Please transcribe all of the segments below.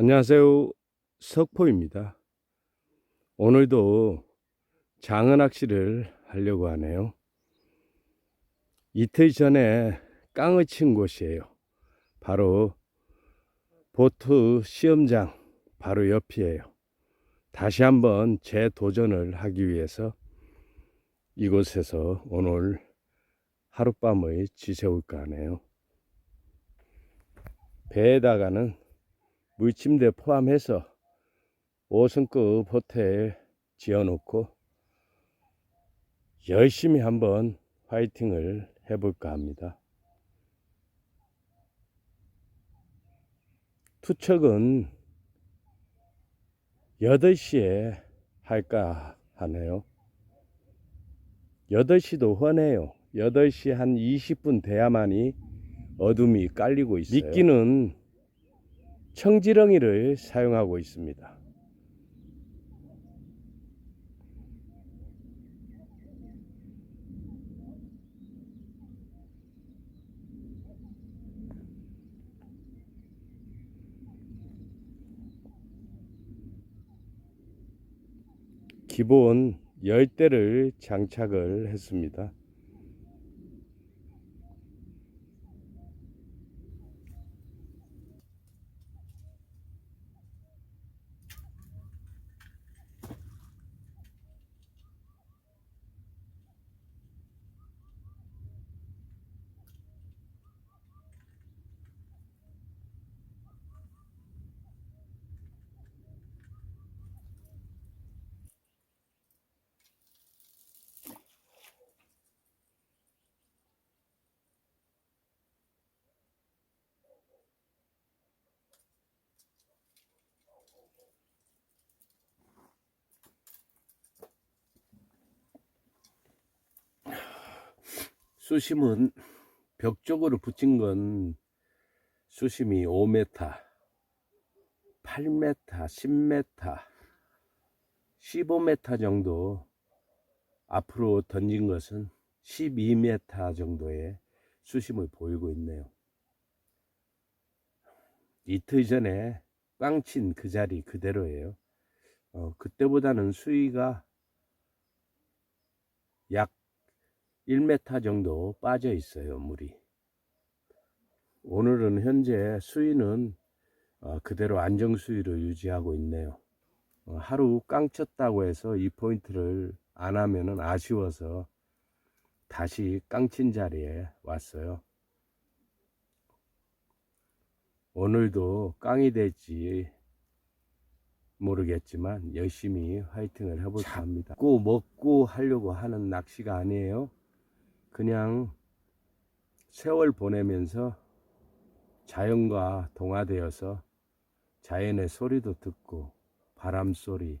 안녕하세요. 석포입니다. 오늘도 장어 낚시를 하려고 하네요. 이틀 전에 깡을 친 곳이에요. 바로 보트 시험장 바로 옆이에요. 다시 한번 재도전을 하기 위해서 이곳에서 오늘 하룻밤을 지새울까 하네요. 배에다가는 물침대 포함해서 5성급 호텔 지어놓고 열심히 한번 화이팅을 해볼까 합니다. 투척은 8시에 할까 하네요. 8시도 훤해요. 8시 한 20분 돼야만이 어둠이 깔리고 있어요. 미끼는 청지렁이를 사용하고 있습니다. 기본 10대를 장착을 했습니다. 수심은 벽 쪽으로 붙인 건 수심이 5m, 8m, 10m, 15m 정도 앞으로 던진 것은 12m 정도의 수심을 보이고 있네요. 이틀 전에 꽝친 그 자리 그대로예요. 어, 그때보다는 수위가 약 1m 정도 빠져 있어요, 물이. 오늘은 현재 수위는 어, 그대로 안정 수위를 유지하고 있네요. 어, 하루 깡 쳤다고 해서 이 포인트를 안 하면은 아쉬워서 다시 깡친 자리에 왔어요. 오늘도 깡이 될지 모르겠지만 열심히 화이팅을 해볼까 합니다. 꼭 먹고 하려고 하는 낚시가 아니에요. 그냥 세월 보내면서 자연과 동화되어서 자연의 소리도 듣고 바람 소리,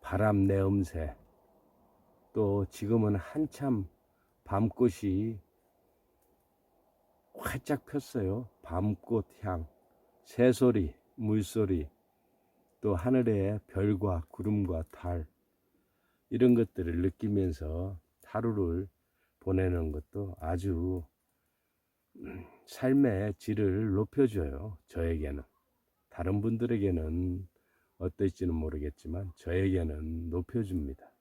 바람 내음새, 또 지금은 한참 밤꽃이 활짝 폈어요. 밤꽃 향, 새소리, 물소리, 또 하늘의 별과 구름과 달, 이런 것들을 느끼면서 하루를 보내는 것도 아주 음, 삶의 질을 높여줘요. 저에게는. 다른 분들에게는 어떨지는 모르겠지만 저에게는 높여줍니다.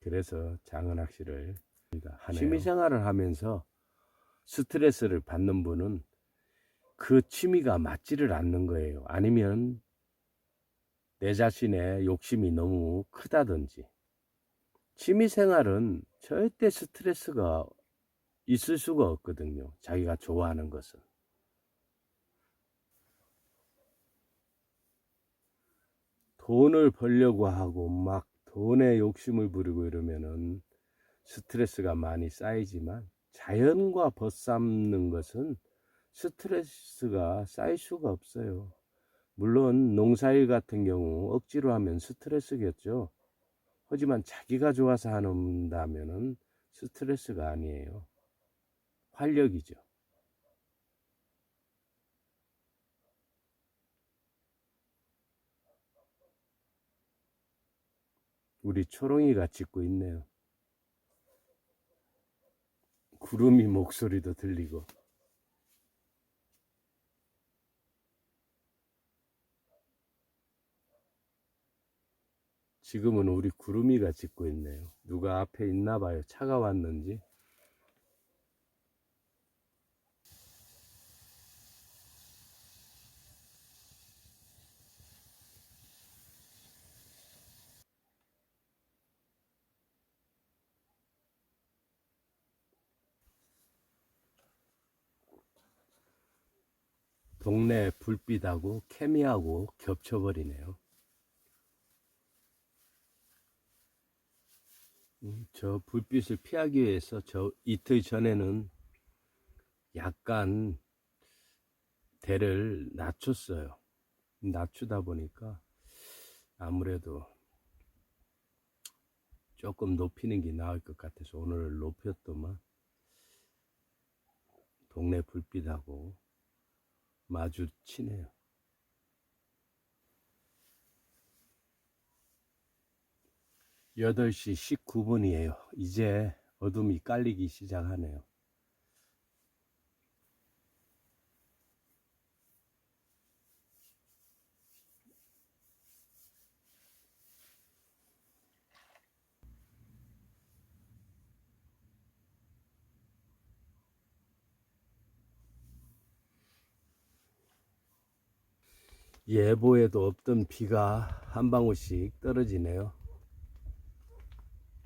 그래서 장어낚시를 하네요. 취미생활을 하면서 스트레스를 받는 분은 그 취미가 맞지를 않는 거예요. 아니면 내 자신의 욕심이 너무 크다든지 취미생활은 절대 스트레스가 있을 수가 없거든요. 자기가 좋아하는 것은. 돈을 벌려고 하고 막 돈에 욕심을 부리고 이러면은 스트레스가 많이 쌓이지만 자연과 벗삼는 것은 스트레스가 쌓일 수가 없어요. 물론 농사일 같은 경우 억지로 하면 스트레스겠죠. 하지만 자기가 좋아서 한다면은 스트레스가 아니에요. 활력이죠. 우리 초롱이가 짖고 있네요. 구름이 목소리도 들리고. 지금은 우리 구름이가 짖고 있네요. 누가 앞에 있나 봐요. 차가 왔는지. 동네 불빛하고 케미하고 겹쳐버리네요. 저 불빛을 피하기 위해서 저 이틀 전에는 약간 대를 낮췄어요. 낮추다 보니까 아무래도 조금 높이는 게 나을 것 같아서 오늘 높였더만 동네 불빛하고 마주치네요. 여덟 시 19분이에요. 이제 어둠이 깔리기 시작하네요. 예보에도 없던 비가 한 방울씩 떨어지네요.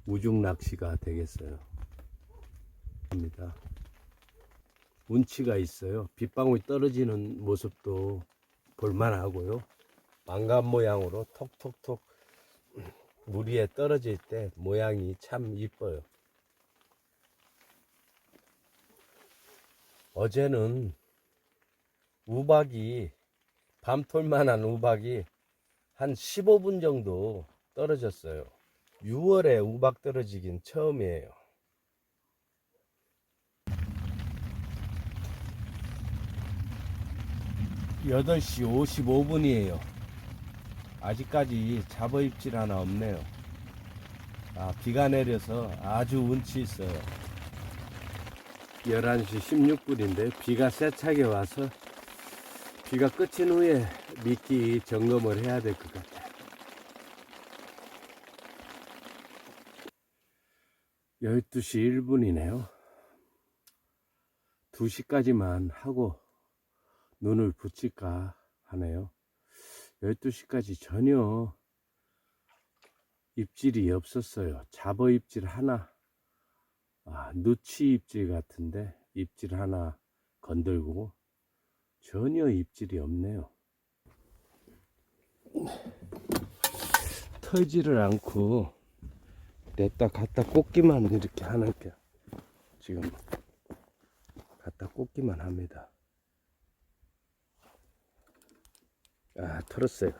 우중 낚시가 되겠어요. 입니다. 운치가 있어요. 빗방울이 떨어지는 모습도 볼만하고요. 망간 모양으로 톡톡톡 물 위에 떨어질 때 모양이 참 이뻐요. 어제는 우박이 밤톨만한 우박이 한 15분 정도 떨어졌어요. 6월에 우박 떨어지긴 처음이에요. 여덟 시 55분이에요. 아직까지 잡어입질 하나 없네요. 아, 비가 내려서 아주 운치 있어요. 11시 16분인데 비가 세차게 와서 비가 끝인 후에 미끼 점검을 해야 될 것 같아요. 12시 1분이네요. 2시까지만 하고 눈을 붙일까 하네요. 12시까지 전혀 입질이 없었어요. 잡어 입질 하나, 아, 누치 입질 같은데 입질 하나 건들고 전혀 입질이 없네요. 털지를 않고 냈다 갖다 꽂기만 이렇게 게 지금 갖다 꽂기만 합니다. 아, 털었어요.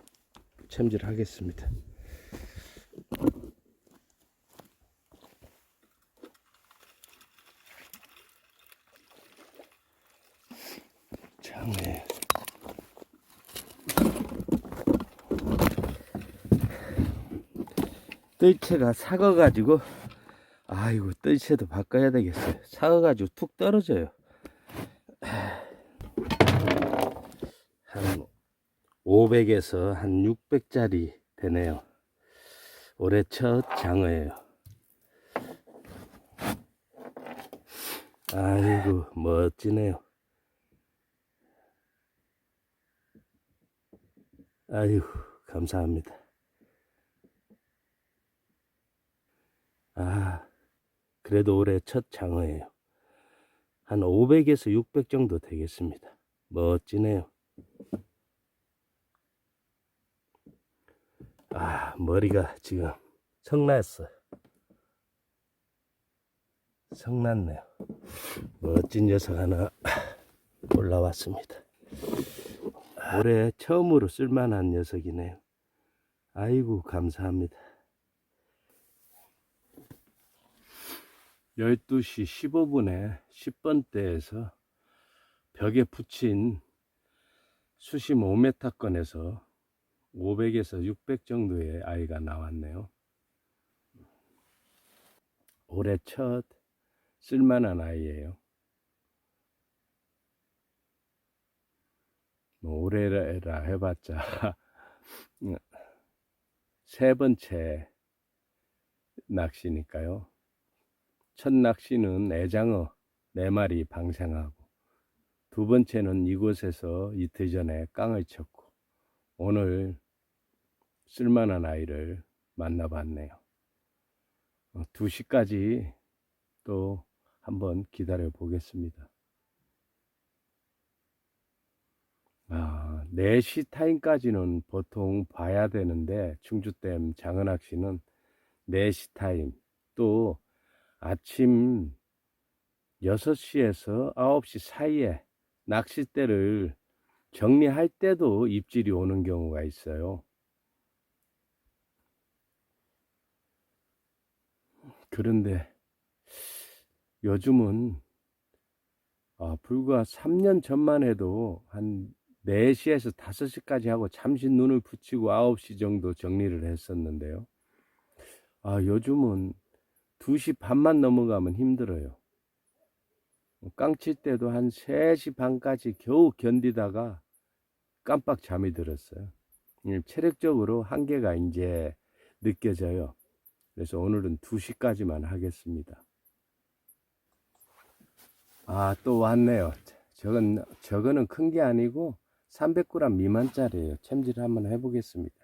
챔질 하겠습니다. 장에 뜰채가 삭아가지고 아이고 뜰채도 바꿔야 되겠어요. 삭아가지고 툭 떨어져요. 한 500에서 한 600짜리 되네요. 올해 첫 장어예요. 아이고 멋지네요. 아이고 감사합니다 아, 그래도 올해 첫 장어예요. 한 500에서 600 정도 되겠습니다. 멋지네요. 아, 머리가 지금 성났어요. 성났네요. 멋진 녀석 하나 올라왔습니다. 올해 처음으로 쓸만한 녀석이네요. 아이고, 감사합니다. 12시 15분에 10번대에서 벽에 붙인 수심 5m권에서 500에서 600 정도의 아이가 나왔네요. 올해 첫 쓸만한 아이예요. 뭐 올해라 해봤자 세 번째 낚시니까요. 첫 낚시는 애장어 네 마리 방생하고 두 번째는 이곳에서 이틀 전에 깡을 쳤고 오늘 쓸만한 아이를 만나봤네요. 2시까지 또 한번 기다려 보겠습니다. 아, 4시 타임까지는 보통 봐야 되는데 충주댐 장어낚시는 4시 타임 또 아침 6시에서 9시 사이에 낚싯대를 정리할 때도 입질이 오는 경우가 있어요. 그런데 요즘은 아, 불과 3년 전만 해도 한 4시에서 5시까지 하고 잠시 눈을 붙이고 9시 정도 정리를 했었는데요. 아, 요즘은 2시 반만 넘어가면 힘들어요. 깡칠 때도 한 3시 반까지 겨우 견디다가 깜빡 잠이 들었어요. 음, 체력적으로 한계가 이제 느껴져요. 그래서 오늘은 2시까지만 하겠습니다. 아, 또 왔네요. 저건, 저거는 큰 게 아니고 300g 미만짜리예요. 챔질 한번 해보겠습니다.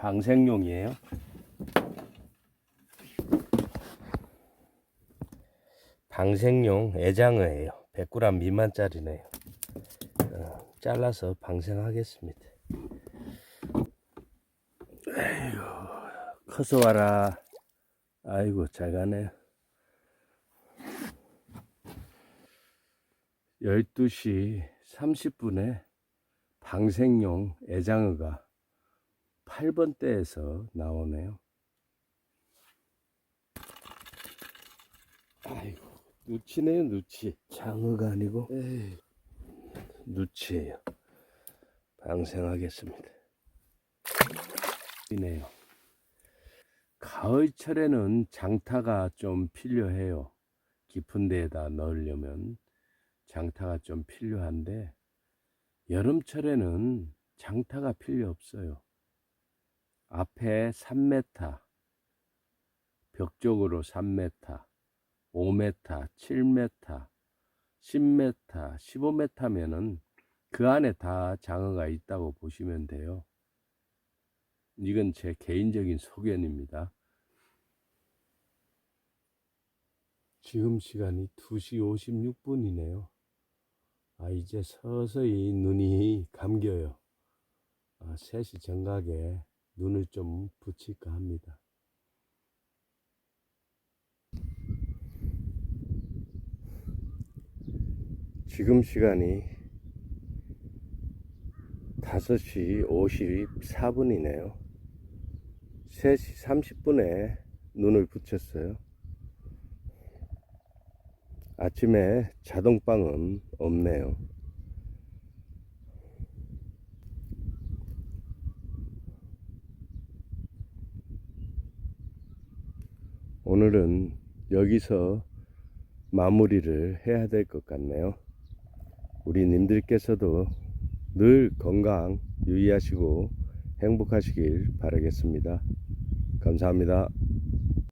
방생용이에요. 방생용 애장어예요. 100g 미만짜리네요. 어, 잘라서 방생하겠습니다. 아이고, 커서 와라. 아이고, 잘 가네요. 12시 30분에 방생용 애장어가 8번대에서 나오네요. 아이고, 누치네요, 누치. 장어가 아니고, 에이, 누치예요. 방생하겠습니다. 이네요. 가을철에는 장타가 좀 필요해요. 깊은 데에다 넣으려면 장타가 좀 필요한데, 여름철에는 장타가 필요 없어요. 앞에 3m, 벽 쪽으로 3m, 5m, 7m, 10m, 15m면은 그 안에 다 장어가 있다고 보시면 돼요. 이건 제 개인적인 소견입니다. 지금 시간이 2시 56분이네요. 아, 이제 서서히 눈이 감겨요. 아, 3시 정각에 눈을 좀 붙일까 합니다. 지금 시간이 5시 54분이네요. 3시 30분에 눈을 붙였어요. 아침에 자동방은 없네요. 오늘은 여기서 마무리를 해야 될 것 같네요. 우리 님들께서도 늘 건강 유의하시고 행복하시길 바라겠습니다. 감사합니다.